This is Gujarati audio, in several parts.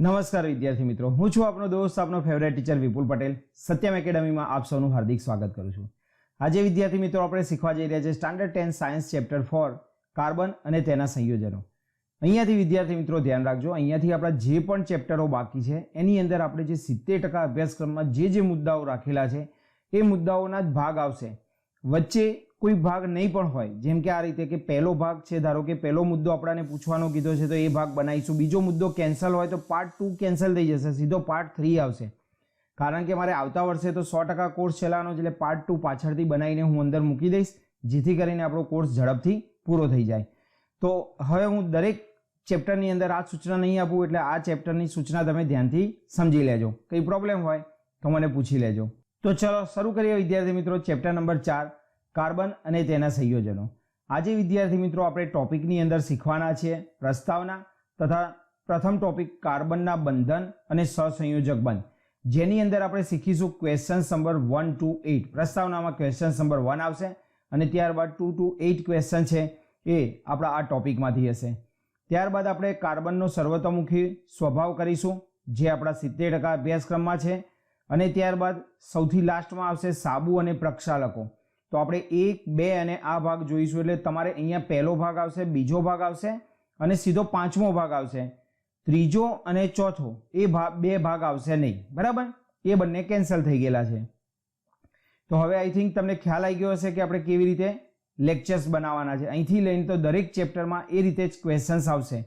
નમસ્કાર વિદ્યાર્થી મિત્રો. હું છું આપનો દોસ્ત, આપનો ફેવરેટ ટીચર વિપુલ પટેલ. સત્યમ એકેડમીમાં આપ સૌનું હાર્દિક સ્વાગત કરું છું. આજે વિદ્યાર્થી મિત્રો, આપણે શીખવા જઈ રહ્યા છે standard ten science chapter four carbon અને તેના સંયોજનો. અહીંયાથી વિદ્યાર્થી મિત્રો, ધ્યાન રાખજો. અહીંયાથી આપણા જે પણ ચેપ્ટરો બાકી છે, એની અંદર આપણે જે સિત્તેર ટકા અભ્યાસક્રમમાં જે જે મુદ્દાઓ રાખેલા છે, એ મુદ્દાઓના જ ભાગ આવશે. વચ્ચે કોઈ ભાગ નહીં પણ હોય. જેમ કે આ રીતે કે પહેલો ભાગ છે, ધારો કે પહેલો મુદ્દો આપણાને પૂછવાનો કીધો છે, તો એ ભાગ બનાવીશું. બીજો મુદ્દો કેન્સલ હોય તો પાર્ટ ટુ કેન્સલ થઈ જશે, સીધો પાર્ટ થ્રી આવશે. કારણ કે મારે આવતા વર્ષે તો સો ટકા કોર્સ ચલાવવાનો એટલે પાર્ટ ટુ પાછળથી બનાવીને હું અંદર મૂકી દઈશ, જેથી કરીને આપણો કોર્સ ઝડપથી પૂરો થઈ જાય. તો હવે હું દરેક ચેપ્ટરની અંદર આ સૂચના નહીં આપું, એટલે આ ચેપ્ટરની સૂચના તમે ધ્યાનથી સમજી લેજો. કંઈ પ્રોબ્લેમ હોય તો મને પૂછી લેજો. તો ચલો, શરૂ કરીએ વિદ્યાર્થી મિત્રો ચેપ્ટર નંબર ચાર. કાર્બન અને તેના સંયોજનો. આજે વિદ્યાર્થી મિત્રો આપણે ટોપિકની અંદર શીખવાના છીએ પ્રસ્તાવના તથા પ્રથમ ટોપિક કાર્બનના બંધન અને સહસંયોજક બંધ. જેની અંદર આપણે શીખીશું question number one two eight પ્રસ્તાવનામાં question number one આવશે અને ત્યારબાદ ટુ ટુ એઇટ ક્વેશ્ચન છે એ આપણા આ ટોપિકમાંથી હશે. ત્યારબાદ આપણે કાર્બનનો સર્વતોમુખી સ્વભાવ કરીશું, જે આપણા સિત્તેર ટકા અભ્યાસક્રમમાં છે. અને ત્યારબાદ સૌથી લાસ્ટમાં આવશે સાબુ અને પ્રક્ષાલકો. તો આપણે એક, બે અને આ ભાગ જોઈશું એટલે તમારે અહીંયા પહેલો ભાગ આવશે, બીજો ભાગ આવશે અને સીધો પાંચમો ભાગ આવશે. ત્રીજો અને ચોથો, એ ભાગ બે ભાગ આવશે નહીં. બરાબર? એ બંને કેન્સલ થઈ ગયેલા છે. તો હવે આઈ થિંક તમને ખ્યાલ આવી ગયો હશે કે આપણે કેવી રીતે લેક્ચર્સ બનાવવાના છે. અહીંથી લઈને તો દરેક ચેપ્ટરમાં એ રીતે જ ક્વેશ્ચન્સ આવશે.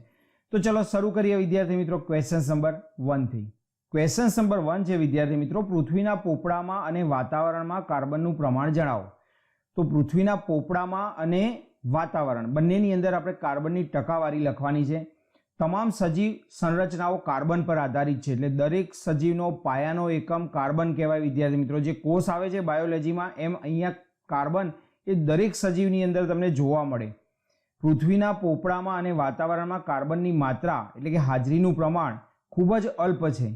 તો ચલો શરૂ કરીએ વિદ્યાર્થી મિત્રો ક્વેશ્ચન નંબર વનથી ક્વેશ્ચન નંબર વન છે વિદ્યાર્થી મિત્રો, પૃથ્વીના પોપડામાં અને વાતાવરણમાં કાર્બનનું પ્રમાણ જણાવો. તો પૃથ્વીના પોપડામાં અને વાતાવરણ. બંનેની અંદર આપણે કાર્બનની ટકાવારી લખવાની છે. તમામ સજીવ સંરચનાઓ કાર્બન પર આધારિત છે. એટલે દરેક સજીવનો પાયાનો એકમ કાર્બન કહેવાય. વિદ્યાર્થી મિત્રો, જે કોષ આવે છે બાયોલોજીમાં, એમ અહીંયા કાર્બન એ દરેક સજીવની અંદર તમને જોવા મળે. પૃથ્વીના પોપડામાં અને વાતાવરણમાં કાર્બનની માત્રા, એટલે કે હાજરીનું પ્રમાણ ખૂબ જ અલ્પ છે.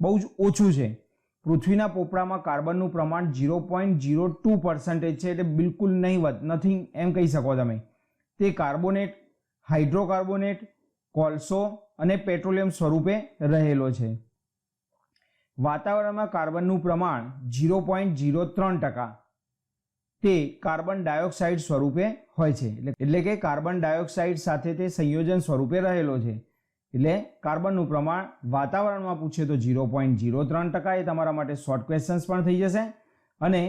બહુ જ ઓછું છે. પૃથ્વીના પોપડામાં કાર્બનનું પ્રમાણ zero point zero two percentage છે એટલે બિલકુલ નહીવત નથિંગ એમ કહી શકો તમે. તે કાર્બોનેટ, હાઇડ્રોકાર્બોનેટ, કોલસો અને પેટ્રોલિયમ સ્વરૂપે રહેલો છે. વાતાવરણમાં કાર્બનનું પ્રમાણ ઝીરો પોઈન્ટ ઝીરો ત્રણ ટકા. તે કાર્બન ડાયોક્સાઇડ સ્વરૂપે હોય છે. એટલે કે કાર્બન ડાયોક્સાઇડ સાથે તે સંયોજન સ્વરૂપે રહેલો છે. એટલે કાર્બનનું પ્રમાણ વાતાવરણમાં પૂછે તો ઝીરો પોઈન્ટ ઝીરો ત્રણ ટકા એ તમારા માટે શોર્ટ ક્વેશ્ચન્સ પણ થઈ જશે. અને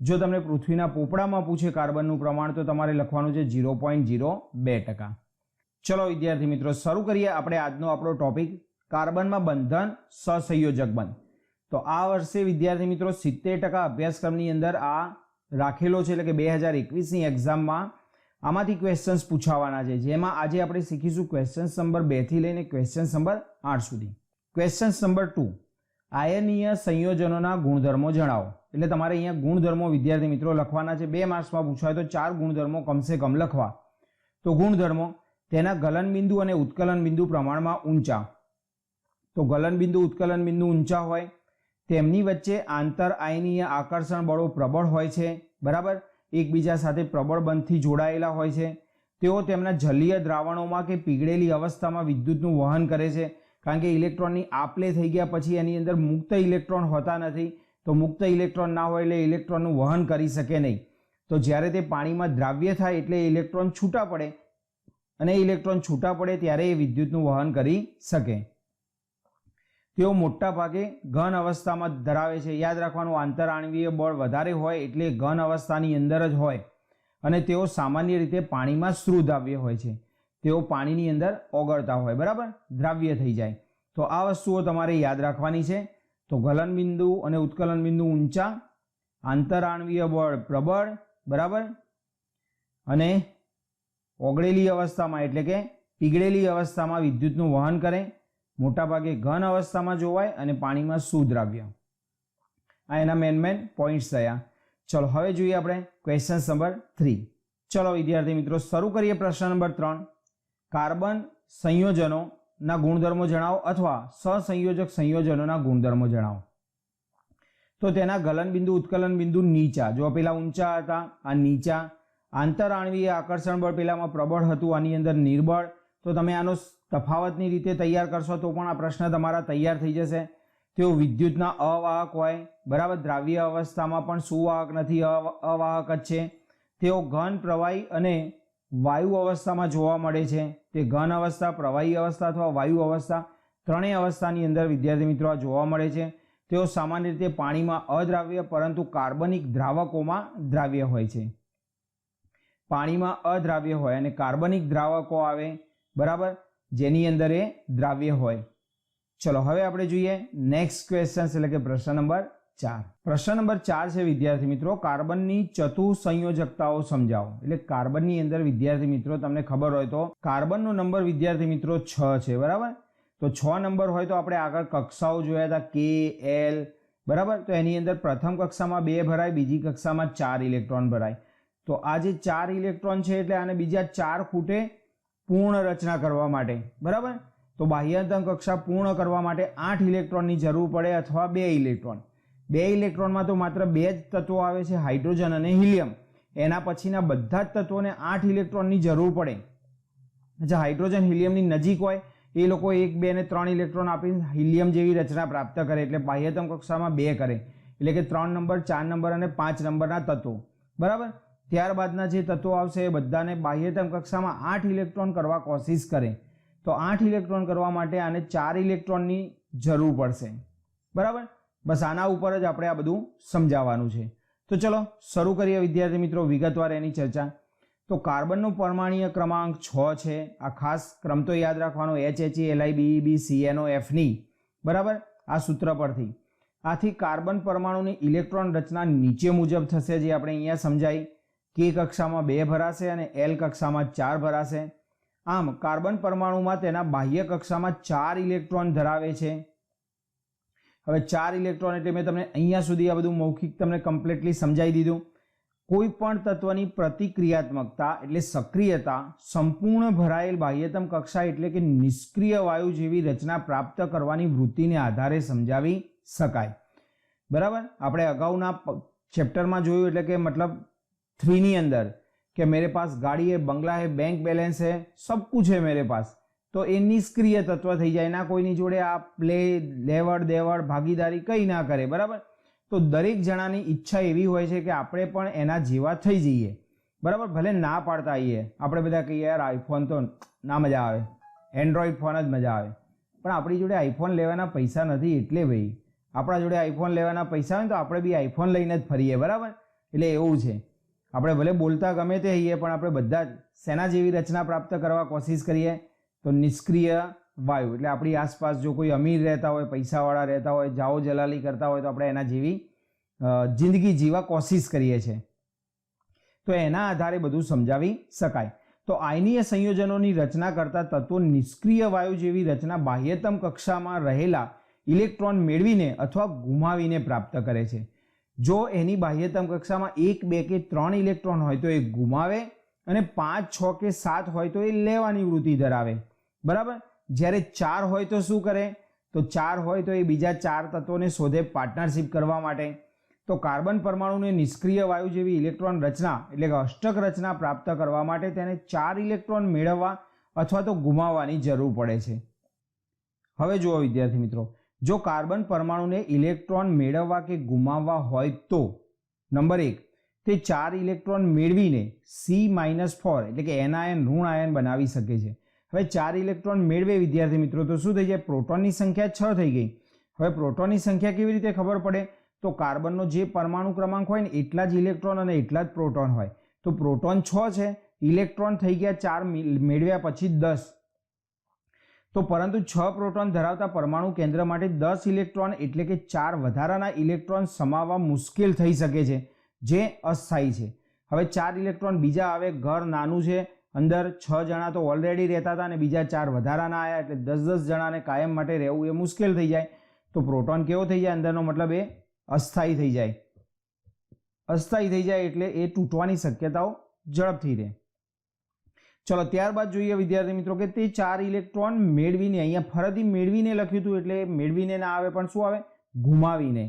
જો તમને પૃથ્વીના પોપડામાં પૂછે કાર્બનનું પ્રમાણ, તો તમારે લખવાનું છે ઝીરો પોઈન્ટ ઝીરો બે ટકા. ચલો વિદ્યાર્થી મિત્રો, શરૂ કરીએ આપણે આજનો આપણો ટોપિક કાર્બનમાં બંધન સસંયોજક બંધ. તો આ વર્ષે વિદ્યાર્થી મિત્રો સિત્તેર ટકા અભ્યાસક્રમની અંદર આ રાખેલો છે, એટલે કે બે હજાર એકવીસની એક્ઝામમાં આમાંથી ક્વેશ્ચન્સ પૂછાવાના છે. જેમાં આજે આપણે શીખીશું ક્વેશ્ચન્સ નંબર બેથી લઈને ક્વેશ્ચન્સ નંબર આઠ સુધી. ક્વેશ્ચન્સ નંબર ટુ આયનીય સંયોજનોના ગુણધર્મો જણાવો. એટલે તમારે અહીંયા ગુણધર્મો વિદ્યાર્થી મિત્રો લખવાના છે. બે માર્ક્સમાં પૂછાય તો ચાર ગુણધર્મો કમસે કમ લખવા. તો ગુણધર્મો, તેના ગલનબિંદુ અને ઉત્કલન બિંદુ પ્રમાણમાં ઊંચા. તો ગલનબિંદુ ઉત્કલન બિંદુ ઊંચા હોય. તેમની વચ્ચે આંતર આયનીય આકર્ષણ બળો પ્રબળ હોય છે. બરાબર? એકબીજા સાથે પ્રબળ બંધથી જોડાયેલા હોય છે. તેઓ તેમના જલીય દ્રાવણોમાં કે પીગળેલી અવસ્થામાં વિદ્યુતનું વહન કરે છે. કારણ કે ઇલેક્ટ્રોનની આપલે થઈ ગયા પછી એની અંદર મુક્ત ઇલેક્ટ્રોન હોતા નથી. તો મુક્ત ઇલેક્ટ્રોન ના હોય એટલે ઇલેક્ટ્રોનનું વહન કરી શકે નહીં. તો જ્યારે તે પાણીમાં દ્રાવ્ય થાય એટલે ઇલેક્ટ્રોન છૂટા પડે. અને ઇલેક્ટ્રોન છૂટા પડે ત્યારે એ વિદ્યુતનું વહન કરી શકે. તેઓ મોટા ભાગે ઘન અવસ્થામાં ધરાવે છે. યાદ રાખવાનું આંતરાણવીય બળ વધારે હોય એટલે ઘન અવસ્થાની અંદર જ હોય અને તેઓ સામાન્ય રીતે પાણીમાં સ્ત્રુદ્રાવ્ય હોય છે. તેઓ પાણીની અંદર ઓગળતા હોય, બરાબર? દ્રાવ્ય થઈ જાય. તો આ વસ્તુઓ તમારે યાદ રાખવાની છે. તો ગલન બિંદુ અને ઉત્કલન બિંદુ ઊંચા આંતરાણવીય બળ પ્રબળ, બરાબર? અને ઓગળેલી અવસ્થામાં એટલે કે પીગળેલી અવસ્થામાં વિદ્યુતનું વહન કરે. મોટાભાગે ઘન અવસ્થામાં જોવાય અને પાણીમાં સુદ્રાવ્ય. આ એના મેન મેન પોઈન્ટ્સ થયા. ચલો, હવે જોઈએ આપણે ક્વેશ્ચન નંબર થ્રી ચલો, વિદ્યાર્થી મિત્રો, શરૂ કરીએ પ્રશ્ન નંબર ત્રણ. કાર્બન સંયોજનોના ગુણધર્મો જણાવો અથવા સહસંયોજક સંયોજનોના ગુણધર્મો જણાવો. તો તેના ગલન બિંદુ, ઉત્કલન બિંદુ, નીચા. જો પેલા ઊંચા હતા, આ નીચા. આંતરઆણવીય આકર્ષણ બળ પેલામાં પ્રબળ હતું, આની અંદર નિર્બળ. તો તમે આનો તફાવતની રીતે તૈયાર કરશો તો પણ આ પ્રશ્ન તમારા તૈયાર થઈ જશે. તેઓ વિદ્યુતના અવાહક હોય, બરાબર? દ્રાવ્ય અવસ્થામાં પણ સુવાહક નથી, અવ- અવાહક જ છે. તેઓ ઘન, પ્રવાહી અને વાયુ અવસ્થામાં જોવા મળે છે. તે ઘન અવસ્થા, પ્રવાહી અવસ્થા અથવા વાયુ અવસ્થા ત્રણેય અવસ્થાની અંદર, વિદ્યાર્થી મિત્રો, આ જોવા મળે છે. તેઓ સામાન્ય રીતે પાણીમાં અદ્રાવ્ય પરંતુ કાર્બનિક દ્રાવકોમાં દ્રાવ્ય હોય છે. પાણીમાં અદ્રાવ્ય હોય અને કાર્બનિક દ્રાવકો આવે, બરાબર? જેની અંદર એ દ્રાવ્ય હોય. ચલો, હવે આપણે જોઈએ નેક્સ્ટ ક્વેશ્ચન એટલે કે પ્રશ્ન નંબર ચાર. પ્રશ્ન નંબર ચાર છે, વિદ્યાર્થી મિત્રો, કાર્બનની ચતુસંયોજકતાઓ સમજાવો. એટલે કાર્બનની અંદર, વિદ્યાર્થી મિત્રો, તમને ખબર હોય તો કાર્બનનો નંબર, વિદ્યાર્થી મિત્રો, છ છે, બરાબર? તો છ નંબર હોય તો આપણે આગળ કક્ષાઓ જોયા હતા, કે, એલ, બરાબર? તો એની અંદર પ્રથમ કક્ષામાં બે ભરાય, બીજી કક્ષામાં ચાર ઇલેક્ટ્રોન ભરાય. તો આ જે ચાર ઇલેક્ટ્રોન છે, એટલે આને બીજા ચાર ખૂટે પૂર્ણ રચના કરવા માટે, બરાબર? તો બાહ્યતમ કક્ષા પૂર્ણ કરવા માટે આઠ ઇલેક્ટ્રોનની જરૂર પડે અથવા બે ઇલેક્ટ્રોન. બે ઇલેક્ટ્રોનમાં તો માત્ર બે જ તત્વો આવે છે, હાઇડ્રોજન અને હિલિયમ. એના પછીના બધા જ તત્વોને આઠ ઇલેક્ટ્રોનની જરૂર પડે. જે હાઇડ્રોજન, હિલિયમની નજીક હોય, એ લોકો એક, બે અને ત્રણ ઇલેક્ટ્રોન આપીને હિલિયમ જેવી રચના પ્રાપ્ત કરે, એટલે બાહ્યતમ કક્ષામાં બે કરે. એટલે કે ત્રણ નંબર, ચાર નંબર અને પાંચ નંબરના તત્વો. બરાબર? ત્યારબાદના જે તત્વો આવશે એ બધાને બાહ્યતમ કક્ષામાં આઠ ઇલેક્ટ્રોન કરવા કોશિશ કરે. તો આઠ ઇલેક્ટ્રોન કરવા માટે આને ચાર ઇલેક્ટ્રોનની જરૂર પડશે. બરાબર? બસ આના ઉપર જ આપણે આ બધું સમજાવવાનું છે. તો ચલો, શરૂ કરીએ વિદ્યાર્થી મિત્રો વિગતવાર એની ચર્ચા. તો કાર્બનનો પરમાણીય ક્રમાંક છ છે. આ ખાસ ક્રમ તો યાદ રાખવાનો H H L I B B C એનો એફની બરાબર? આ સૂત્ર પરથી. આથી કાર્બન પરમાણુની ઇલેક્ટ્રોન રચના નીચે મુજબ થશે, જે આપણે અહીંયા સમજાઈ. કે કક્ષામાં બે ભરાશે અને એલ કક્ષામાં ચાર ભરાશે. આમ કાર્બન પરમાણુમાં તેના બાહ્ય કક્ષામાં ચાર ઇલેક્ટ્રોન ધરાવે છે. હવે ચાર ઇલેક્ટ્રોન એટલે મેં તમને અહીંયા સુધી આ બધું મૌખિક તમને કમ્પ્લીટલી સમજાવી દીધું. કોઈ પણ તત્વની પ્રતિક્રિયાત્મકતા એટલે સક્રિયતા સંપૂર્ણ ભરાયેલ બાહ્યતમ કક્ષા એટલે કે નિષ્ક્રિય વાયુ જેવી રચના પ્રાપ્ત કરવાની વૃત્તિને આધારે સમજાવી શકાય. બરાબર? આપણે અગાઉના ચેપ્ટરમાં જોયું એટલે કે મતલબ થ્રીની અંદર कि मेरे पास गाड़ी है बंगला है बैंक बैलेंस है सब कुछ है मेरे पास તો એ નિષ્ક્રિય તત્વ થઈ જાય ના કોઈની જોડે આ પ્લે લેવડ દેવડ ભાગીદારી કંઈ ના કરે બરાબર તો દરેક જણાની ઈચ્છા એવી હોય છે કે આપણે પણ એના જેવા થઈ જઈએ બરાબર ભલે ના પાડતા આવીએ આપણે બધા કહીએ યાર આઈફોન તો ના મજા આવે એન્ડ્રોઈડ ફોન જ મજા આવે પણ આપણી જોડે આઈફોન લેવાના પૈસા નથી એટલે ભાઈ આપણા જોડે આઈફોન લેવાના પૈસા હોય ને તો આપણે બી આઈફોન લઈને જ ફરીએ બરાબર એટલે એવું છે આપણે ભલે બોલતા ગમે તે હઈએ, પણ આપણે બધા જ શેના જેવી રચના પ્રાપ્ત કરવા કોશિશ કરીએ, તો નિષ્ક્રિય વાયુ, એટલે આપણી આસપાસ જો કોઈ અમીર રહેતા હોય, પૈસાવાળા રહેતા હોય, જાઓ જલાલી કરતા હોય, તો આપણે એના જેવી જિંદગી જીવા કોશિશ કરીએ છીએ. તો એના આધારે બધું સમજાવી શકાય. તો આયનીય સંયોજનોની રચના કરતા તત્વો નિષ્ક્રિય વાયુ જેવી રચના બાહ્યતમ કક્ષામાં રહેલા ઇલેક્ટ્રોન મેળવીને અથવા ગુમાવીને પ્રાપ્ત કરે છે. જો એની બાહ્યતમ કક્ષામાં એક, બે કે ત્રણ ઇલેક્ટ્રોન હોય તો એ ગુમાવે અને પાંચ, છ કે સાત હોય તો એ લેવાની વૃત્તિ ધરાવે. બરાબર? જ્યારે ચાર હોય તો શું કરે? તો ચાર હોય તો એ બીજા ચાર તત્વોને શોધે પાર્ટનરશિપ કરવા માટે. તો કાર્બન પરમાણુને નિષ્ક્રિય વાયુ જેવી ઇલેક્ટ્રોન રચના, એટલે કે અષ્ટક રચના પ્રાપ્ત કરવા માટે તેને ચાર ઇલેક્ટ્રોન મેળવવા અથવા તો ગુમાવવાની જરૂર પડે છે. હવે જુઓ વિદ્યાર્થી મિત્રો જો કાર્બન પરમાણુને ઇલેક્ટ્રોન મેળવવા કે ગુમાવવા હોય તો, નંબર એક, તે ચાર ઇલેક્ટ્રોન મેળવીને સી માઇનસ ફોર એટલે કે એનાયન ઋણ આયન બનાવી શકે છે. હવે ચાર ઇલેક્ટ્રોન મેળવે વિદ્યાર્થી મિત્રો, તો શું થઈ જાય? પ્રોટોનની સંખ્યા છ થઈ ગઈ. હવે પ્રોટોનની સંખ્યા કેવી રીતે ખબર પડે? તો કાર્બનનો જે પરમાણુ ક્રમાંક હોય ને, એટલા જ ઇલેક્ટ્રોન અને એટલા જ પ્રોટોન હોય. તો પ્રોટોન છ છે, ઇલેક્ટ્રોન થઈ ગયા ચાર મેળવ્યા પછી દસ. તો પરંતુ છ પ્રોટોન ધરાવતા પરમાણુ કેન્દ્ર માટે દસ ઇલેક્ટ્રોન એટલે કે ચાર વધારાના ઇલેક્ટ્રોન સમાવવા મુશ્કેલ થઈ શકે છે, જે અસ્થાયી છે. હવે ચાર ઇલેક્ટ્રોન બીજા આવે, ઘર નાનું છે, અંદર છ જણા તો ઓલરેડી રહેતા હતા અને બીજા ચાર વધારાના આવ્યા એટલે દસ દસ જણાને કાયમ માટે રહેવું એ મુશ્કેલ થઈ જાય. તો પ્રોટોન કેવો થઈ જાય? અંદરનો મતલબ એ અસ્થાયી થઈ જાય. અસ્થાયી થઈ જાય એટલે એ તૂટવાની શક્યતાઓ ઝડપથી રહે. ચલો, ત્યારબાદ જોઈએ વિદ્યાર્થી મિત્રો કે તે ચાર ઇલેક્ટ્રોન મેળવીને, અહીંયા ફરીથી મેળવીને લખ્યું હતું એટલે મેળવીને ના આવે પણ શું આવે? ગુમાવીને.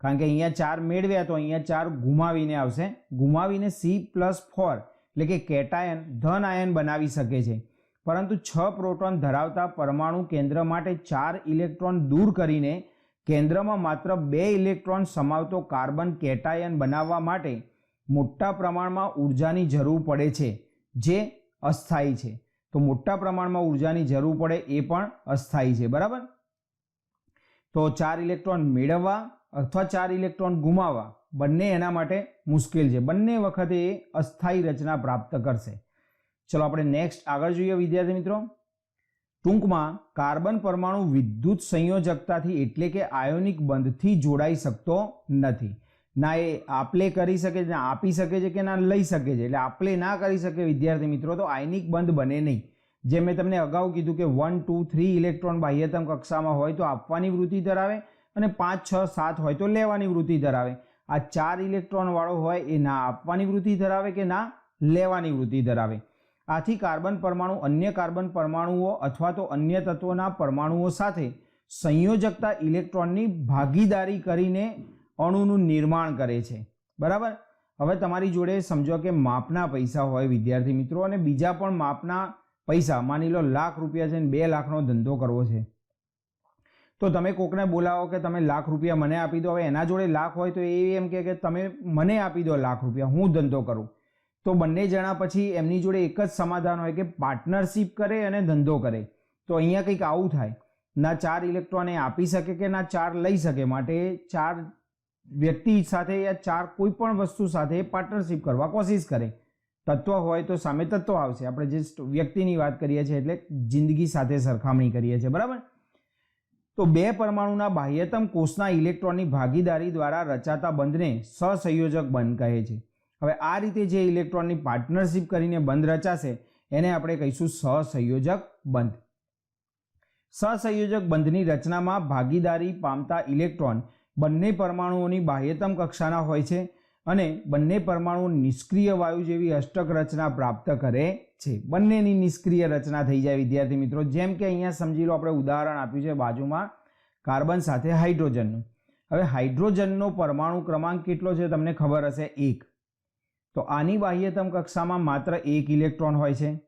કારણ કે અહીંયા ચાર મેળવ્યા તો અહીંયા ચાર ગુમાવીને આવશે. ગુમાવીને સી પ્લસ ફોર એટલે કે કેટાયન, ધન આયન બનાવી શકે છે. પરંતુ છ પ્રોટોન ધરાવતા પરમાણુ કેન્દ્ર માટે ચાર ઇલેક્ટ્રોન દૂર કરીને કેન્દ્રમાં માત્ર બે ઇલેક્ટ્રોન સમાવતો કાર્બન કેટાયન બનાવવા માટે મોટા પ્રમાણમાં ઉર્જાની જરૂર પડે છે. જે અસ્થાયી છે. તો મોટા પ્રમાણમાં ઉર્જાની જરૂર પડે એ પણ અસ્થાયી છે, બરાબર? તો ચાર ઇલેક્ટ્રોન મેળવવા અથવા ચાર ઇલેક્ટ્રોન ગુમાવવા બંને એના માટે મુશ્કેલ છે. બંને વખતે એ અસ્થાયી રચના પ્રાપ્ત કરશે. ચલો આપણે નેક્સ્ટ આગળ જોઈએ વિદ્યાર્થી મિત્રો. ટૂંકમાં કાર્બન પરમાણુ વિદ્યુત સંયોજકતાથી એટલે કે આયોનિક બંધથી જોડાઈ શકતો નથી. ના, એ આપલે કરી શકે છે ના આપી શકે છે કે ના, લઈ શકે છે. એટલે આપલે ના કરી શકે વિદ્યાર્થી મિત્રો, તો આયનિક બંધ બને નહીં. જે મેં તમને અગાઉ કીધું કે વન ટુ થ્રી ઇલેક્ટ્રોન બાહ્યતમ કક્ષામાં હોય તો આપવાની વૃત્તિ ધરાવે અને પાંચ, છ, સાત હોય તો લેવાની વૃત્તિ ધરાવે. આ ચાર ઇલેક્ટ્રોનવાળો હોય એ ના આપવાની વૃત્તિ ધરાવે કે ના લેવાની વૃત્તિ ધરાવે. આથી કાર્બન પરમાણુ અન્ય કાર્બન પરમાણુઓ અથવા તો અન્ય તત્વોના પરમાણુઓ સાથે સંયોજકતા ઇલેક્ટ્રોનની ભાગીદારી કરીને અણુનું નિર્માણ કરે છે. બરાબર? હવે તમારી જોડે સમજો કે માપના પૈસા હોય વિદ્યાર્થી મિત્રો અને બીજા પણ માપના પૈસા, માની લો લાખ રૂપિયા છે ને બે લાખનો ધંધો કરવો છે. તો તમે કોકને બોલાવો કે તમે લાખ રૂપિયા મને આપી દો, હવે એના જોડે લાખ હોય તો એ એમ કે તમે મને આપી દો લાખ રૂપિયા, હું ધંધો કરું. તો બંને જણા પછી એમની જોડે એક જ સમાધાન હોય કે પાર્ટનરશિપ કરે અને ધંધો કરે. તો અહીંયા કંઈક આવું થાય. ના ચાર ઇલેક્ટ્રોન એ આપી શકે કે ના ચાર લઈ શકે, માટે ચાર વ્યક્તિ સાથે યા ચાર કોઈ પણ વસ્તુ સાથે પાર્ટનરશિપ કરવા કોશિશ કરે. તત્વ હોય તો સામે તત્વ આવશે. આપણે જે વ્યક્તિની વાત કરીએ છીએ એટલે જિંદગી સાથે સરખામણી કરીએ છીએ. બરાબર? તો બે પરમાણુના બાહ્યતમ કોષના ઇલેક્ટ્રોનની ભાગીદારી દ્વારા રચાતા બંધને સહસંયોજક બંધ કહે છે. હવે આ રીતે જે ઇલેક્ટ્રોનની પાર્ટનરશિપ કરીને બંધ રચાશે, એને આપણે કહીશું સહસંયોજક બંધ. સહસંયોજક બંધની રચનામાં ભાગીદારી પામતા ઇલેક્ટ્રોન બંને પરમાણુઓની બાહ્યતમ કક્ષાના હોય છે અને બંને પરમાણુ નિષ્ક્રિય વાયુ જેવી અષ્ટક રચના પ્રાપ્ત કરે છે. બંનેની નિષ્ક્રિય રચના થઈ જાય, વિદ્યાર્થી મિત્રો. જેમ કે અહીંયા સમજી લો, આપણે ઉદાહરણ આપ્યું છે બાજુમાં કાર્બન સાથે હાઇડ્રોજનનું. હવે હાઇડ્રોજનનો પરમાણુ ક્રમાંક કેટલો છે તમને ખબર હશે? એક. તો આની બાહ્યતમ કક્ષામાં માત્ર એક ઇલેક્ટ્રોન હોય છે.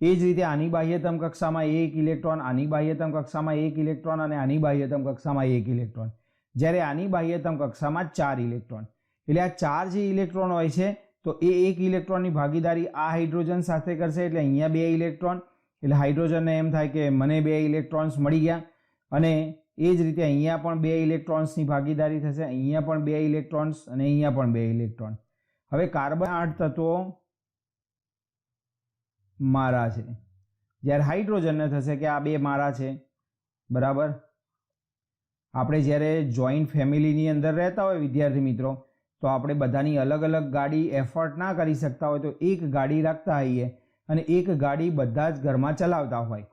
એ જ રીતે આની બાહ્યતમ કક્ષામાં એક ઇલેક્ટ્રોન, આની બાહ્યતમ કક્ષામાં એક ઇલેક્ટ્રોન અને આની બાહ્યતમ કક્ષામાં એક ઇલેક્ટ્રોન. જ્યારે આની બાહ્યતમ કક્ષામાં ચાર ઇલેક્ટ્રોન. એટલે આ ચાર જે ઇલેક્ટ્રોન હોય છે, તો એ એક ઇલેક્ટ્રોનની ભાગીદારી આ હાઇડ્રોજન સાથે કરશે, એટલે અહીંયા બે ઇલેક્ટ્રોન. એટલે હાઇડ્રોજનને એમ થાય કે મને બે ઇલેક્ટ્રોન્સ મળી ગયા. અને એ જ રીતે અહીંયા પણ બે ઇલેક્ટ્રોન્સની ભાગીદારી થશે, અહીંયા પણ બે ઇલેક્ટ્રોન્સ અને અહીંયા પણ બે ઇલેક્ટ્રોન. હવે કાર્બન આઠ તત્વો મારા છે. જ્યારે હાઇડ્રોજનને થશે કે આ બે મારા છે. બરાબર? આપણે જ્યારે જોઈન્ટ ફેમિલીની અંદર રહેતા હોય વિદ્યાર્થી મિત્રો, તો આપણે બધાની અલગ અલગ ગાડી એફર્ટ ના કરી શકતા હોય તો એક ગાડી રાખતા હોઈએ અને એક ગાડી બધા જ ઘરમાં ચલાવતા હોય.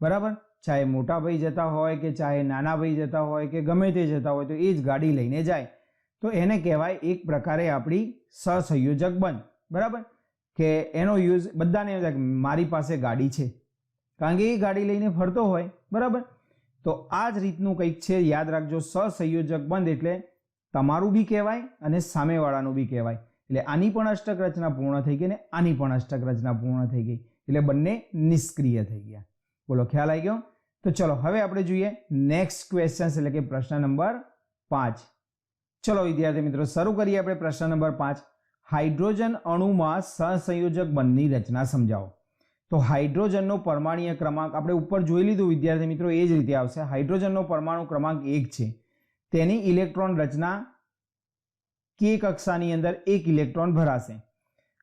બરાબર? ચાહે મોટા ભાઈ જતા હોય કે ચાહે નાના ભાઈ જતા હોય કે ગમે તે જતા હોય તો એ જ ગાડી લઈને જાય. તો એને કહેવાય એક પ્રકારે આપણી સહસંયોજક બંધ બરાબર? કે એનો યુઝ બધાને એમ થાય મારી પાસે ગાડી છે. કારણ કે એ ગાડી લઈને ફરતો હોય, બરાબર? તો આ જ રીતનું કંઈક છે, યાદ રાખજો, સહસંયોજક બંધ એટલે તમારું બી કહેવાય અને સામેવાળાનું બી કહેવાય. એટલે આની પણ અષ્ટક રચના પૂર્ણ થઈ ગઈ ને આની પણ અષ્ટક રચના પૂર્ણ થઈ ગઈ. એટલે બંને નિષ્ક્રિય થઈ ગયા. બોલો, ખ્યાલ આવી ગયો? તો ચલો, હવે આપણે જોઈએ નેક્સ્ટ ક્વેશ્ચન એટલે કે પ્રશ્ન નંબર પાંચ. ચલો, વિદ્યાર્થી મિત્રો, શરૂ કરીએ આપણે પ્રશ્ન નંબર પાંચ. હાઇડ્રોજન અણુમાં સહસંયોજક બંધની રચના સમજાવો. તો હાઇડ્રોજનનો પરમાણીય ક્રમાંક, આપણે ઉપર જોઈ લીધું, વિદ્યાર્થી મિત્રો, એ જ રીતે આવશે. હાઇડ્રોજનનો પરમાણુ ક્રમાંક એક છે. તેની ઇલેક્ટ્રોન રચના કે કક્ષાની અંદર એક ઇલેક્ટ્રોન ભરાશે.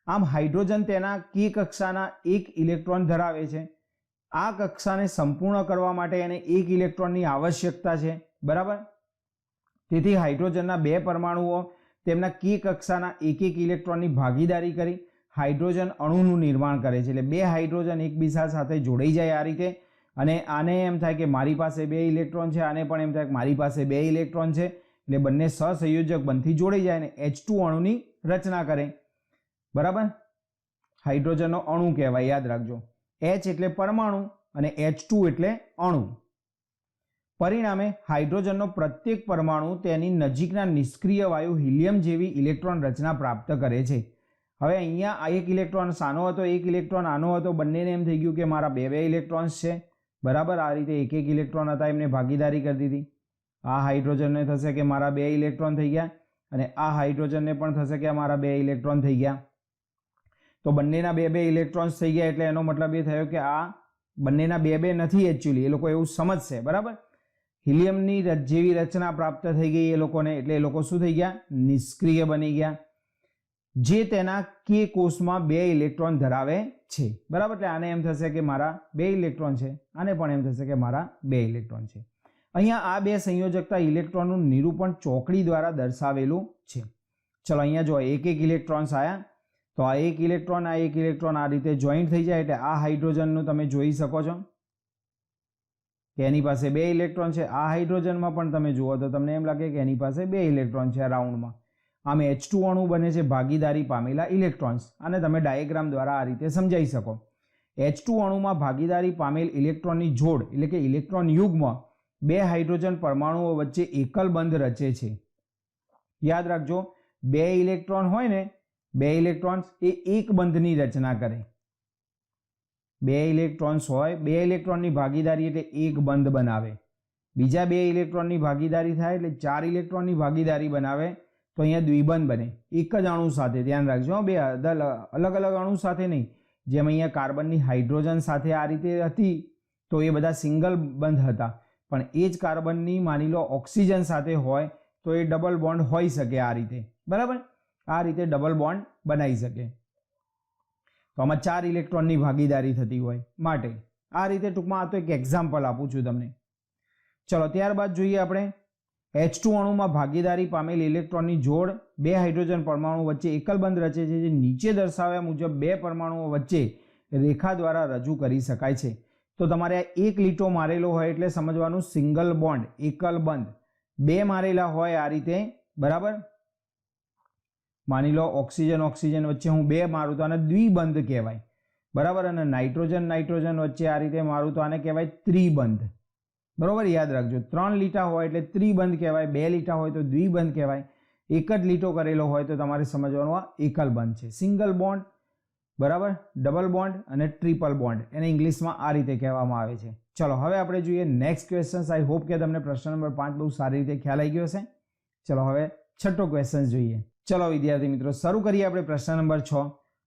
આમ હાઇડ્રોજન તેના કે કક્ષાના એક ઇલેક્ટ્રોન ધરાવે છે. આ કક્ષાને સંપૂર્ણ કરવા માટે એને એક ઇલેક્ટ્રોનની આવશ્યકતા છે. બરાબર? તેથી હાઇડ્રોજનના બે પરમાણુઓ તેમના કે કક્ષાના એક એક ઇલેક્ટ્રોનની ભાગીદારી કરી હાઇડ્રોજન અણુનું નિર્માણ કરે છે. એટલે બે હાઇડ્રોજન એકબીજા સાથે જોડાઈ જાય આ રીતે. અને આને એમ થાય કે મારી પાસે બે ઇલેક્ટ્રોન છે, આને પણ એમ થાય કે મારી પાસે બે ઇલેક્ટ્રોન છે. એટલે બંને સહસંયોજક બનથી જોડાઈ જાય અને એચ ટુ અણુની રચના કરે. બરાબર? હાઇડ્રોજનનો અણુ કહેવાય, યાદ રાખજો. એચ એટલે પરમાણુ અને એચ ટુ એટલે અણુ. પરિણામે હાઇડ્રોજનનો પ્રત્યેક પરમાણુ તેની નજીકના નિષ્ક્રિય વાયુ હિલિયમ જેવી ઇલેક્ટ્રોન રચના પ્રાપ્ત કરે છે. હવે અહીંયા આ એક ઇલેક્ટ્રોન સાનો હતો, એક ઇલેક્ટ્રોન આનો હતો, બંનેને એમ થઈ ગયું કે મારા બે બે ઇલેક્ટ્રોન્સ છે. બરાબર? આ રીતે એક એક ઇલેક્ટ્રોન હતા, એમને ભાગીદારી કરી દીધી. આ હાઇડ્રોજનને થશે કે મારા બે ઇલેક્ટ્રોન થઈ ગયા અને આ હાઇડ્રોજનને પણ થશે કે મારા બે ઇલેક્ટ્રોન થઈ ગયા. તો બંનેના બે બે ઇલેક્ટ્રોન્સ થઈ ગયા એટલે એનો મતલબ એ થયો કે આ બંનેના બે બે નથી એકચ્યુઅલી એ લોકો એવું સમજશે. બરાબર? હિલિયમની જેવી રચના પ્રાપ્ત થઈ ગઈ એ લોકોને, એટલે એ લોકો શું થઈ ગયા? નિષ્ક્રિય બની ગયા. જે તેના કે કોષમાં બે ઇલેક્ટ્રોન ધરાવે છે. બરાબર? એટલે આને એમ થશે કે મારા બે ઇલેક્ટ્રોન છે, આને પણ એમ થશે કે મારા બે ઇલેક્ટ્રોન છે. અહીંયા આ બે સંયોજકતા ઇલેક્ટ્રોનનું નિરૂપણ ચોકડી દ્વારા દર્શાવેલું છે. ચલો અહીંયા જો એક એક ઇલેક્ટ્રોન્સ આવ્યા તો આ એક ઇલેક્ટ્રોન, આ એક ઇલેક્ટ્રોન આ રીતે જોઈન્ટ થઈ જાય, એટલે આ હાઇડ્રોજનનું તમે જોઈ શકો છો. કે એની પાસે બે ઇલેક્ટ્રોન છે. આ હાઇડ્રોજનમાં પણ તમે જુઓ તો તમને એમ લાગે કે એની પાસે બે ઇલેક્ટ્રોન છે રાઉન્ડમાં. આમ એચ ટુ અણુ બને છે ભાગીદારી પામેલા ઇલેક્ટ્રોન્સ. અને તમે ડાયાગ્રામ દ્વારા આ રીતે સમજાઈ શકો. એચ ટુ અણુમાં ભાગીદારી પામેલ ઇલેક્ટ્રોનની જોડ એટલે કે ઇલેક્ટ્રોન યુગ્મ બે હાઇડ્રોજન પરમાણુઓ વચ્ચે એકલ બંધ રચે છે. યાદ રાખજો, બે ઇલેક્ટ્રોન હોય ને, બે ઇલેક્ટ્રોન્સ એ એક બંધની રચના કરે. બે ઇલેક્ટ્રોન્સ હોય, બે ઇલેક્ટ્રોનની ભાગીદારી એટલે એક બંધ બનાવે. બીજા બે ઇલેક્ટ્રોનની ભાગીદારી થાય એટલે ચાર ઇલેક્ટ્રોનની ભાગીદારી બનાવે, તો અહીંયા દ્વિબંધ બને. એક જ અણુ સાથે, ધ્યાન રાખજો બે અલગ અલગ અણુ સાથે નહીં. જેમ અહીંયા કાર્બનની હાઇડ્રોજન સાથે આ રીતે હતી, તો એ બધા સિંગલ બંધ હતા. પણ એ જ કાર્બનની માની લો ઓક્સિજન સાથે હોય, તો એ ડબલ બોન્ડ હોઈ શકે આ રીતે. બરાબર? આ રીતે ડબલ બોન્ડ બનાવી શકે. આમાં ચાર ઇલેક્ટ્રોનની ભાગીદારી થતી હોય માટે. આ રીતે ટૂંકમાં આ તો એક એક્ઝામ્પલ આપું છું તમને. ચલો, ત્યારબાદ જોઈએ આપણે. એચ ટુ અણુમાં ભાગીદારી પામેલ ઇલેક્ટ્રોનની જોડ બે હાઇડ્રોજન પરમાણુ વચ્ચે એકલબંધ રચે છે, જે નીચે દર્શાવ્યા મુજબ બે પરમાણુઓ વચ્ચે રેખા દ્વારા રજૂ કરી શકાય છે. તો તમારે આ એક લીટો મારેલો હોય એટલે સમજવાનું સિંગલ બોન્ડ એકલ બંધ બે મારેલા હોય આ રીતે, બરાબર? માની લો ઓક્સિજન ઓક્સિજન વચ્ચે હું બે મારું તો આને દ્વિબંધ કહેવાય. બરાબર? અને નાઇટ્રોજન નાઇટ્રોજન વચ્ચે આ રીતે મારું તો આને કહેવાય ત્રિબંધ. બરાબર? યાદ રાખજો. ત્રણ લીટા હોય એટલે ત્રિબંધ કહેવાય. બે લીટા હોય તો દ્વિબંધ કહેવાય. એક જ લીટો કરેલો હોય તો તમારે સમજવાનું આ એકલ બંધ છે. સિંગલ બોન્ડ, બરાબર? ડબલ બોન્ડ અને ટ્રિપલ બોન્ડ. એને ઇંગ્લિશમાં આ રીતે કહેવામાં આવે છે. ચલો, હવે આપણે જોઈએ નેક્સ્ટ ક્વેશ્ચન્સ. આઈ હોપ કે તમને પ્રશ્ન નંબર પાંચ બહુ સારી રીતે ખ્યાલ આવી ગયો હશે. ચલો, હવે છઠ્ઠો ક્વેશ્ચન જોઈએ. ચલો વિદ્યાર્થી મિત્રો, શરૂ કરીએ આપણે પ્રશ્ન નંબર છ.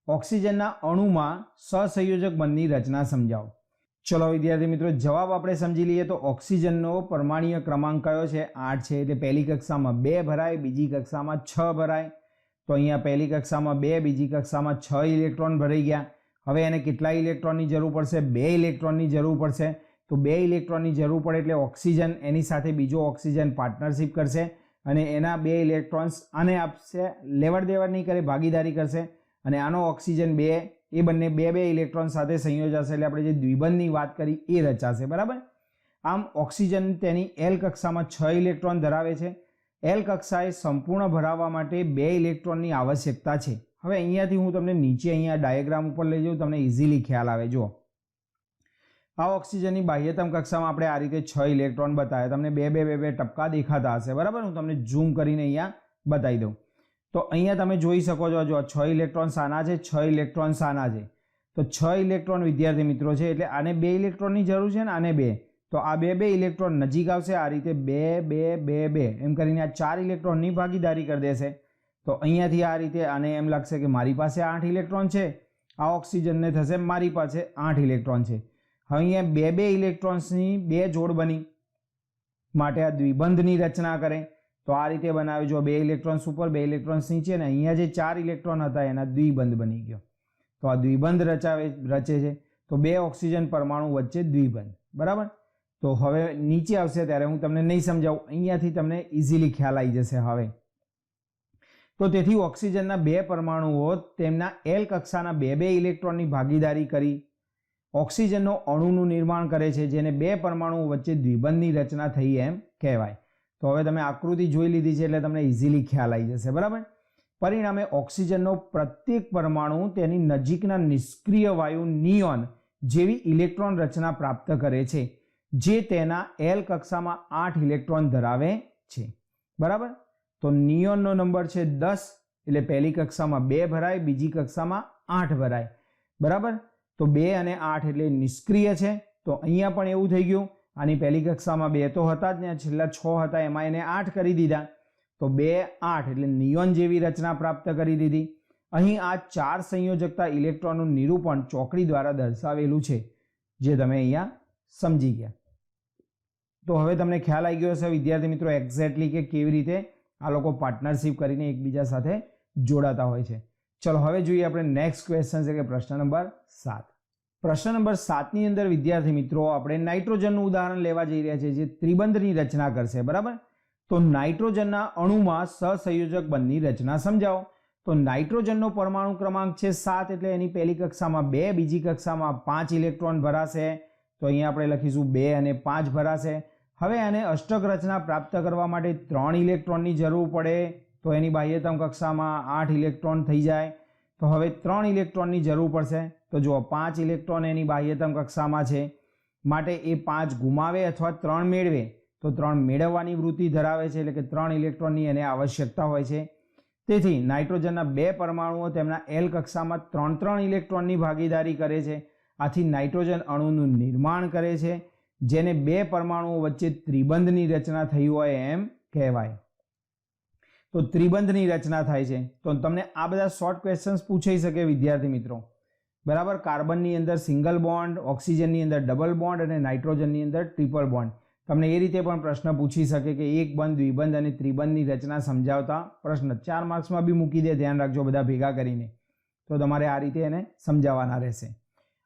ઓક્સિજનના અણુમાં સહસંયોજક બંધની રચના સમજાવો. ચલો વિદ્યાર્થી મિત્રો, જવાબ આપણે સમજી લઈએ તો ઓક્સિજનનો પરમાણીય ક્રમાંક કયો છે? આઠ છે, એટલે પહેલી કક્ષામાં બે ભરાય, બીજી કક્ષામાં છ ભરાય. તો અહીંયા પહેલી કક્ષામાં બે, બીજી કક્ષામાં છ ઇલેક્ટ્રોન ભરાઈ ગયા. હવે એને કેટલા ઇલેક્ટ્રોનની જરૂર પડશે? બે ઇલેક્ટ્રોનની જરૂર પડશે. તો બે ઇલેક્ટ્રોનની જરૂર પડે એટલે ઓક્સિજન એની સાથે બીજો ઓક્સિજન પાર્ટનરશિપ કરશે. અને એના બે ઇલેક્ટ્રોન્સ આને આપશે, લેવડ દેવડ નહીં કરે, ભાગીદારી કરશે. અને આનો ઓક્સિજન બે, એ બંને બે બે ઇલેક્ટ્રોન સાથે સંયોજાશે એટલે આપણે જે દ્વિબંધની વાત કરી એ રચાશે, બરાબર? આમ ઓક્સિજન તેની એલ કક્ષામાં છ ઇલેક્ટ્રોન ધરાવે છે. એલ કક્ષાએ સંપૂર્ણ ભરાવવા માટે બે ઇલેક્ટ્રોનની આવશ્યકતા છે. હવે અહીંયાથી હું તમને નીચે અહીંયા ડાયાગ્રામ ઉપર લઈ જાઉં, તમને ઇઝીલી ખ્યાલ આવે. જુઓ. આ ઓક્સિજનની બાહ્યતમ કક્ષામાં આપણે આ રીતે છ ઇલેક્ટ્રોન બતાવ્યા. તમને બે બે બે બે ટપકા દેખાતા હશે. બરાબર? હું તમને ઝૂમ કરીને અહીંયા બતાવી દઉં. તો અહીંયા તમે જોઈ શકો છો, જો છ ઇલેક્ટ્રોન સાના છે, છ ઇલેક્ટ્રોન સાના છે. તો છ ઇલેક્ટ્રોન વિદ્યાર્થી મિત્રો છે, એટલે આને બે ઇલેક્ટ્રોનની જરૂર છે ને આને બે. તો આ બે બે ઇલેક્ટ્રોન નજીક આવશે, આ રીતે બે બે બે બે. એમ કરીને આ ચાર ઇલેક્ટ્રોનની ભાગીદારી કરી દેશે. તો અહીંયાથી આ રીતે આને એમ લાગશે કે મારી પાસે આઠ ઇલેક્ટ્રોન છે, આ ઓક્સિજનને થશે મારી પાસે આઠ ઇલેક્ટ્રોન છે. હવે અહીંયા બે બે ઇલેક્ટ્રોન્સની બે જોડ બની. માટે આ દ્વિબંધની રચના કરે. તો આ રીતે બનાવ્યું જો બે ઇલેક્ટ્રોન્સ ઉપર બે ઇલેક્ટ્રોન્સ નીચે ને અહીંયા જે ચાર ઇલેક્ટ્રોન હતા એના દ્વિબંધ બની ગયો. તો આ દ્વિબંધ રચાવે, રચે છે. તો બે ઓક્સિજન પરમાણુ વચ્ચે દ્વિબંધ. બરાબર? તો હવે નીચે આવશે ત્યારે હું તમને નહીં સમજાવું. અહીંયાથી તમને ઇઝીલી ખ્યાલ આવી જશે હવે. તો તેથી ઓક્સિજનના બે પરમાણુઓ તેમના એલ કક્ષાના બે બે ઇલેક્ટ્રોનની ભાગીદારી કરી. ઓક્સિજનનો અણુનું નિર્માણ કરે છે, જેને બે પરમાણુઓ વચ્ચે દ્વિબંધની રચના થઈ એમ કહેવાય. તો હવે તમે આકૃતિ જોઈ લીધી છે એટલે તમને ઇઝીલી ખ્યાલ આવી જશે, બરાબર? પરિણામે ઓક્સિજનનો પ્રત્યેક પરમાણુ તેની નજીકના નિષ્ક્રિય વાયુ નિયોન જેવી ઇલેક્ટ્રોન રચના પ્રાપ્ત કરે છે, જે તેના એલ કક્ષામાં આઠ ઇલેક્ટ્રોન ધરાવે છે. બરાબર? તો નિયોનનો નંબર છે દસ, એટલે પહેલી કક્ષામાં બે ભરાય, બીજી કક્ષામાં આઠ ભરાય. બરાબર? તો બે અને આઠ એટલે નિષ્ક્રિય છે. તો અહીંયા પણ એવું થઈ ગયું. આની પહેલી કક્ષામાં બે તો હતા જ ને છેલ્લા છ હતા, એમાં એને આઠ કરી દીધા. તો બે, આઠ એટલે નિયોન જેવી રચના પ્રાપ્ત કરી દીધી. અહીં આ ચાર સંયોજકતા ઇલેક્ટ્રોનનું નિરૂપણ ચોકડી દ્વારા દર્શાવેલું છે, જે તમે અહીંયા સમજી ગયા. તો હવે તમને ખ્યાલ આવી ગયો હશે, વિદ્યાર્થી મિત્રો એક્ઝેક્ટલી કે કેવી રીતે આ લોકો પાર્ટનરશિપ કરીને એકબીજા સાથે જોડાતા હોય છે. ચલો, હવે જોઈએ આપણે નેક્સ્ટ ક્વેશ્ચન છે, કે પ્રશ્ન નંબર સાત. પ્રશ્ન નંબર સાતની અંદર, વિદ્યાર્થી મિત્રો, આપણે નાઇટ્રોજનનું ઉદાહરણ લેવા જઈ રહ્યા છીએ, જે ત્રિબંધની રચના કરશે, બરાબર? તો નાઇટ્રોજનના અણુમાં સહસંયોજક બંધની રચના સમજાવો. તો નાઇટ્રોજનનો પરમાણુ ક્રમાંક છે સાત, એટલે એની પહેલી કક્ષામાં બે, બીજી કક્ષામાં પાંચ ઇલેક્ટ્રોન ભરાશે. તો અહીંયા આપણે લખીશું બે અને પાંચ ભરાશે. હવે આને અષ્ટક રચના પ્રાપ્ત કરવા માટે ત્રણ ઇલેક્ટ્રોનની જરૂર પડે. તો એની બાહ્યતમ કક્ષામાં આઠ ઇલેક્ટ્રોન થઈ જાય. તો હવે ત્રણ ઇલેક્ટ્રોનની જરૂર પડશે. તો જુઓ, પાંચ ઇલેક્ટ્રોન એની બાહ્યતમ કક્ષામાં છે. માટે એ પાંચ ગુમાવે અથવા ત્રણ મેળવે, તો ત્રણ મેળવવાની વૃત્તિ ધરાવે છે. એટલે કે ત્રણ ઇલેક્ટ્રોનની એને આવશ્યકતા હોય છે. તેથી નાઇટ્રોજનના બે પરમાણુઓ તેમના એલ કક્ષામાં ત્રણ ત્રણ ઇલેક્ટ્રોનની ભાગીદારી કરે છે. આથી નાઇટ્રોજન અણુનું નિર્માણ કરે છે, જેને બે પરમાણુઓ વચ્ચે ત્રિબંધની રચના થઈ હોય એમ કહેવાય. તો ત્રિબંધની રચના થાય છે. તો તમને આ બધા શોર્ટ ક્વેશ્ચન્સ પૂછાઈ શકે વિદ્યાર્થી મિત્રો. બરાબર? કાર્બનની અંદર સિંગલ બોન્ડ ઓક્સિજનની અંદર ડબલ બોન્ડ અને નાઇટ્રોજનની અંદર ટ્રિપલ બોન્ડ તમને એ રીતે પણ પ્રશ્ન પૂછી શકે કે એક બંધ, દ્વિબંધ અને ત્રિબંધની રચના સમજાવતા પ્રશ્ન ચાર માર્ક્સમાં બી મૂકી દે, ધ્યાન રાખજો બધા ભેગા કરીને. તો તમારે આ રીતે એને સમજાવવાના રહેશે.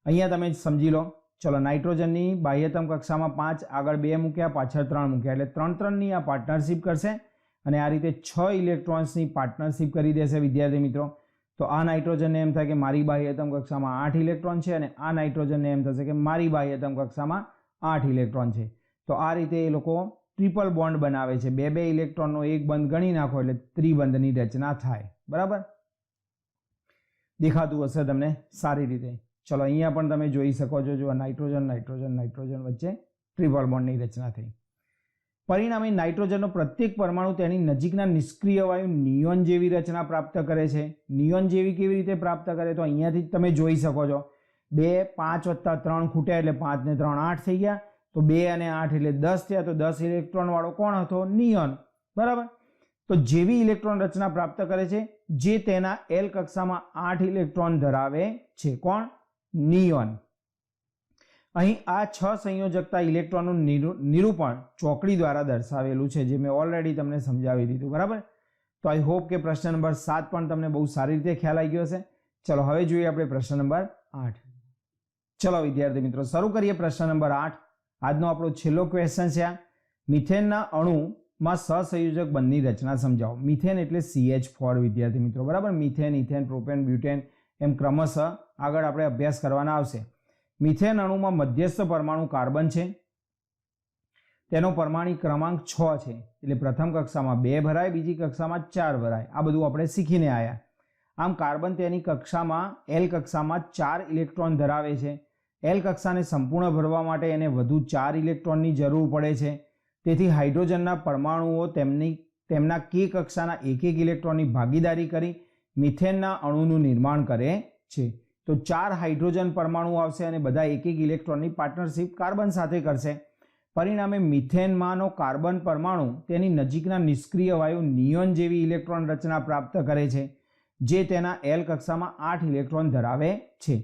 અહીંયા તમે સમજી લો. ચલો નાઇટ્રોજનની બાહ્યતમ કક્ષામાં પાંચ, આગળ બે મૂક્યા, પાછળ ત્રણ મૂક્યા. એટલે ત્રણ ત્રણની આ પાર્ટનરશિપ કરશે. અને આ રીતે છ ઇલેક્ટ્રોન્સની પાર્ટનરશિપ કરી દેશે વિદ્યાર્થી મિત્રો. તો આ નાઇટ્રોજનને એમ થાય કે મારી બાહ્યતમ કક્ષામાં આઠ ઇલેક્ટ્રોન છે અને આ નાઇટ્રોજનને એમ થશે કે મારી બાહ્યતમ કક્ષામાં આઠ ઇલેક્ટ્રોન છે. તો આ રીતે એ લોકો ટ્રિપલ બોન્ડ બનાવે છે. બે બે ઇલેક્ટ્રોનનો એક બંધ ગણી નાખો એટલે ત્રિબંધની રચના થાય. બરાબર? દેખાતું હશે તમને સારી રીતે. ચલો, અહીંયા પણ તમે જોઈ શકો છો જો નાઇટ્રોજન નાઇટ્રોજન નાઇટ્રોજન વચ્ચે ટ્રિપલ બોન્ડની રચના થઈ. પરિણામે નાઇટ્રોજનનો પ્રત્યેક પરમાણુ તેની નજીકના નિષ્ક્રિય વાયુ નિયોન જેવી રચના પ્રાપ્ત કરે છે. નિયોન જેવી કેવી રીતે પ્રાપ્ત કરે તો અહીંયાથી તમે જોઈ શકો છો. બે, પાંચ વત્તા ત્રણ ખૂટ્યા એટલે પાંચ ને ત્રણ આઠ થઈ ગયા. તો બે અને આઠ એટલે દસ થયા. તો દસ ઇલેક્ટ્રોનવાળો કોણ હતો? નિયોન. બરાબર? તો જેવી ઇલેક્ટ્રોન રચના પ્રાપ્ત કરે છે, જે તેના એલ કક્ષામાં આઠ ઇલેક્ટ્રોન ધરાવે છે. કોણ? નિયોન. અહીં આ છ સંયોજકતા ઇલેક્ટ્રોનનું નિરૂપણ ચોકડી દ્વારા દર્શાવેલું છે, જે મેં ઓલરેડી તમને સમજાવી દીધું, બરાબર? તો આઈ હોપ કે પ્રશ્ન નંબર સાત પણ તમને બહુ સારી રીતે ખ્યાલ આવી ગયો હશે. ચલો, હવે જોઈએ આપણે પ્રશ્ન નંબર આઠ. ચલો, વિદ્યાર્થી મિત્રો, શરૂ કરીએ પ્રશ્ન નંબર આઠ. આજનો આપણો છેલ્લો ક્વેશ્ચન છે આ. મિથેનના અણુમાં સહસંયોજક બંધની રચના સમજાવો. મિથેન એટલે સીએચ ફોર વિદ્યાર્થી મિત્રો, બરાબર? મિથેન, ઇથેન, પ્રોપેન, બ્યુટેન, એમ ક્રમશઃ આગળ આપણે અભ્યાસ કરવાના આવશે. મિથેન અણુમાં મધ્યસ્થ પરમાણુ કાર્બન છે. તેનો પરમાણુ ક્રમાંક છ છે. એટલે પ્રથમ કક્ષામાં બે ભરાય, બીજી કક્ષામાં ચાર ભરાય. આ બધું આપણે શીખીને આવ્યા આમ કાર્બન તેની કક્ષામાં એલ કક્ષામાં ચાર ઇલેક્ટ્રોન ધરાવે છે. એલ કક્ષાને સંપૂર્ણ ભરવા માટે એને વધુ ચાર ઇલેક્ટ્રોનની જરૂર પડે છે. તેથી હાઇડ્રોજનના પરમાણુઓ તેમની, તેમના કે કક્ષાના એક એક ઇલેક્ટ્રોનની ભાગીદારી કરી મિથેનના અણુનું નિર્માણ કરે છે. તો ચાર હાઇડ્રોજન પરમાણુ આવશે અને બધા એક એક ઇલેક્ટ્રોનની પાર્ટનરશિપ કાર્બન સાથે કરશે. પરિણામે મિથેનમાંનો કાર્બન પરમાણુ તેની નજીકના નિષ્ક્રિય વાયુ નિયોન જેવી ઇલેક્ટ્રોન રચના પ્રાપ્ત કરે છે, જે તેના એલ કક્ષામાં આઠ ઇલેક્ટ્રોન ધરાવે છે.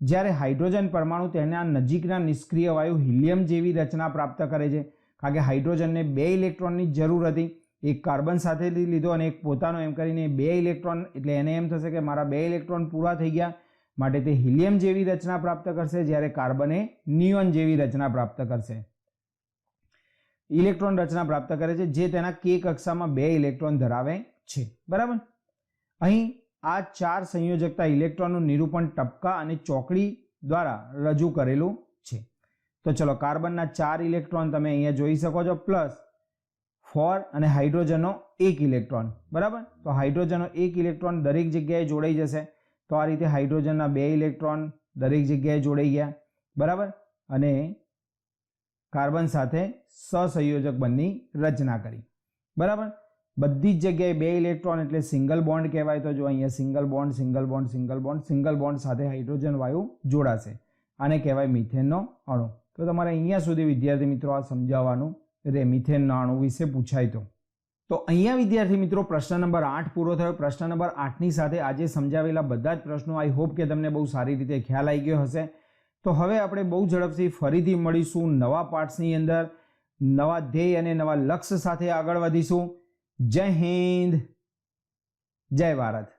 જ્યારે હાઇડ્રોજન પરમાણુ તેના નજીકના નિષ્ક્રિય વાયુ હિલિયમ જેવી રચના પ્રાપ્ત કરે છે, કારણ કે હાઇડ્રોજનને બે ઇલેક્ટ્રોનની જરૂર હતી, એક કાર્બન સાથે લીધો અને એક પોતાનો એમ કરીને બે ઇલેક્ટ્રોન, એટલે એને એમ થશે કે મારા બે ઇલેક્ટ્રોન પૂરા થઈ ગયા માટે તે હિલિયમ જેવી રચના પ્રાપ્ત કરશે જ્યારે કાર્બને નિયોન જેવી રચના પ્રાપ્ત કરશે. ઇલેક્ટ્રોન રચના પ્રાપ્ત કરે છે જે તેના કે કક્ષામાં બે ઇલેક્ટ્રોન ધરાવે છે. બરાબર? અહીં આ ચાર સંયોજકતા ઇલેક્ટ્રોનનું નિરૂપણ ટપકા અને ચોકડી દ્વારા રજૂ કરેલું છે. તો ચલો કાર્બનના ચાર ઇલેક્ટ્રોન તમે અહીંયા જોઈ શકો છો પ્લસ ફોર અને હાઇડ્રોજનનો એક ઇલેક્ટ્રોન. બરાબર? તો હાઇડ્રોજનનો એક ઇલેક્ટ્રોન દરેક જગ્યાએ જોડાઈ જશે. તો આ રીતે હાઇડ્રોજનના બે ઇલેક્ટ્રોન દરેક જગ્યાએ જોડાઈ ગયા, બરાબર? અને કાર્બન સાથે સહસંયોજક બંધની રચના કરી, બરાબર? બધી જ જગ્યાએ બે ઇલેક્ટ્રોન એટલે સિંગલ બોન્ડ કહેવાય. તો જો અહીંયા single bond single bond single bond single bond સાથે હાઇડ્રોજન વાયુ જોડાશે. આને કહેવાય મિથેનનો અણુ. તો તમારે અહીંયા સુધી વિદ્યાર્થી મિત્રો આ સમજાવવાનું રે, મિથેનના અણુ વિશે પૂછાય તો. તો અહીંયા વિદ્યાર્થી મિત્રો, પ્રશ્ન નંબર આઠ પૂરો થયો. પ્રશ્ન નંબર આઠની સાથે આજે સમજાવેલા બધા જ પ્રશ્નો. આઈ હોપ કે તમને બહુ સારી રીતે ખ્યાલ આવી ગયો હશે. તો હવે આપણે બહુ ઝડપથી ફરીથી મળીશું નવા પાર્ટ્સની અંદર. નવા ધ્યેય અને નવા લક્ષ્ય સાથે આગળ વધીશું. જય હિન્દ. જય ભારત.